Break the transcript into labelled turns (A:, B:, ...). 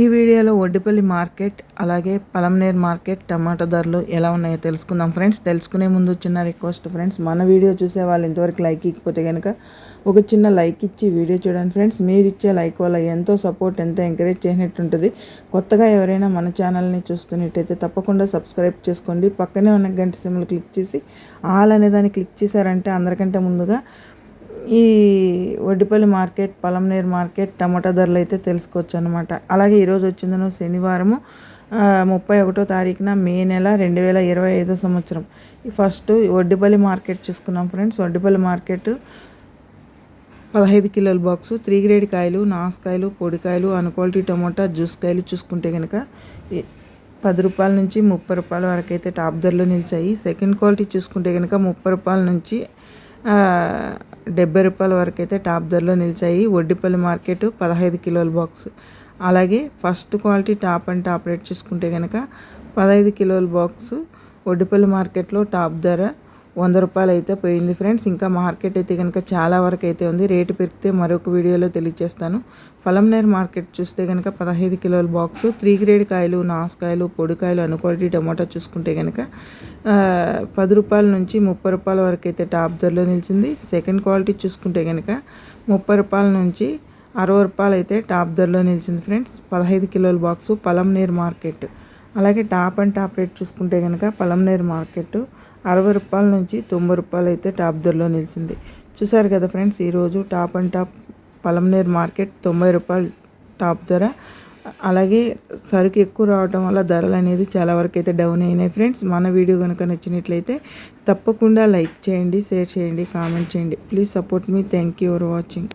A: ఈ వీడియోలో ఒడ్డిపల్లి మార్కెట్ అలాగే పలంనేర్ మార్కెట్ టమాటో ధరలు ఎలా ఉన్నాయో తెలుసుకుందాం ఫ్రెండ్స్. తెలుసుకునే ముందు చిన్న రిక్వెస్ట్ ఫ్రెండ్స్ మన వీడియో చూసే వాళ్ళు ఇంతవరకు లైక్ ఇకపోతే కనుక ఒక చిన్న లైక్ ఇచ్చి వీడియో చూడండి ఫ్రెండ్స్. మీరు ఇచ్చే లైక్ వల్ల ఎంతో సపోర్ట్ ఎంతో ఎంకరేజ్ చేసినట్టు ఉంటుంది. కొత్తగా ఎవరైనా మన ఛానల్ని చూస్తున్నట్టయితే తప్పకుండా సబ్స్క్రైబ్ చేసుకోండి. పక్కనే ఉన్న గంట సిమ్లు క్లిక్ చేసి ఆల్ అనే దాన్ని క్లిక్ చేశారంటే అందరికంటే ముందుగా ఈ వడ్డిపల్లి మార్కెట్ పలంనేరు మార్కెట్ టమాటా ధరలు అయితే తెలుసుకోవచ్చు అనమాట అలాగే ఈరోజు వచ్చిందను శనివారము ముప్పై ఒకటో తారీఖున మే నెల రెండు వేల ఇరవై ఐదో సంవత్సరం. ఫస్ట్ వడ్డిపల్లి మార్కెట్ చూసుకున్నాం ఫ్రెండ్స్. వడ్డిపల్లి మార్కెట్ పదహైదు కిలోల బాక్స్ త్రీ గ్రేడ్ కాయలు నాసుకాయలు పొడికాయలు అన్క్వాలిటీ టమోటా జ్యూస్ కాయలు చూసుకుంటే కనుక పది రూపాయల నుంచి ముప్పై రూపాయల వరకు అయితే టాప్ ధరలో నిలిచాయి. సెకండ్ క్వాలిటీ చూసుకుంటే కనుక ముప్పై రూపాయల నుంచి డెబ్బై రూపాయల వరకు అయితే టాప్ ధరలో నిలిచాయి. ఒడ్డిపల్లి మార్కెట్ పదహైదు కిలోల బాక్స్. అలాగే first quality top and top rate చూసుకుంటే కనుక పదహైదు కిలోల బాక్స్ ఒడ్డిపల్లి మార్కెట్లో టాప్ ధర వంద రూపాయలు అయితే పోయింది ఫ్రెండ్స్. ఇంకా మార్కెట్ అయితే కనుక చాలా వరకు అయితే ఉంది. రేటు పెరిగితే మరొక వీడియోలో తెలియజేస్తాను. పొలంనేరు మార్కెట్ చూస్తే కనుక పదహైదు కిలోల బాక్స్ త్రీ గ్రేడ్ కాయలు నాసుకాయలు పొడికాయలు అనుకోటి టమాటా చూసుకుంటే కనుక పది రూపాయల నుంచి ముప్పై రూపాయల వరకు అయితే టాప్ ధరలో నిలిచింది. సెకండ్ క్వాలిటీ చూసుకుంటే కనుక ముప్పై రూపాయల నుంచి అరవై రూపాయలు అయితే టాప్ ధరలో నిలిచింది ఫ్రెండ్స్. పదహైదు కిలోల బాక్సు పలంనేరు మార్కెట్. అలాగే టాప్ అండ్ టాప్ రేట్ చూసుకుంటే కనుక పలంనేరు మార్కెట్ అరవై రూపాయల నుంచి తొంభై రూపాయలు అయితే టాప్ ధరలో నిలిచింది. చూసారు కదా ఫ్రెండ్స్ ఈరోజు top and top Palamaner market తొంభై రూపాయలు టాప్ ధర. అలాగే సరుకు ఎక్కువ రావడం వల్ల ధరలు అనేది చాలా వరకు అయితే డౌన్ అయినాయి ఫ్రెండ్స్. మన వీడియో కనుక నచ్చినట్లయితే తప్పకుండా లైక్ చేయండి షేర్ చేయండి కామెంట్ చేయండి. Please support me. Thank you for watching.